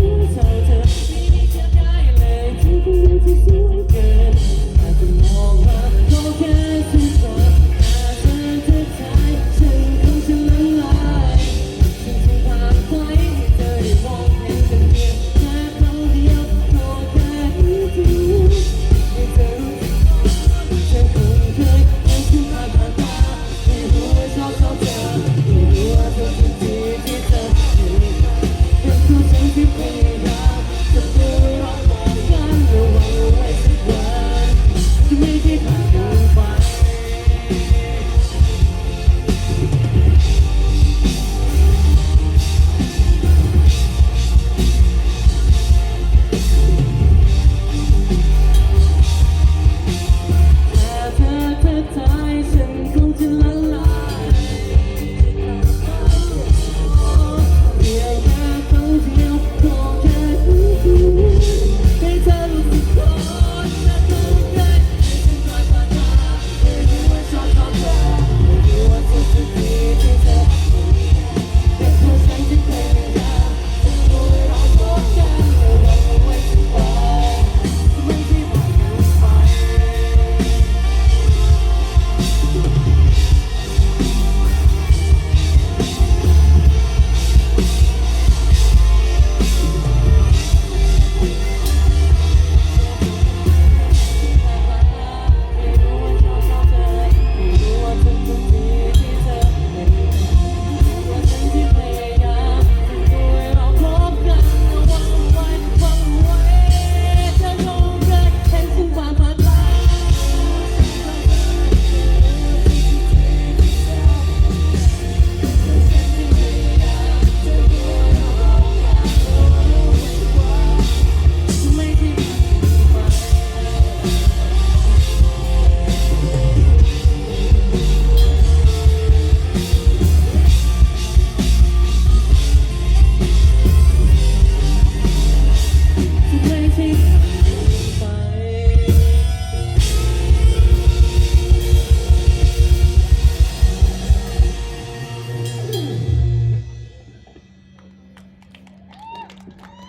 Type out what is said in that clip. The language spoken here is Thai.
ที่เธอเธอไม่มีเธอได้เลยที่เธอที่สวยเกิน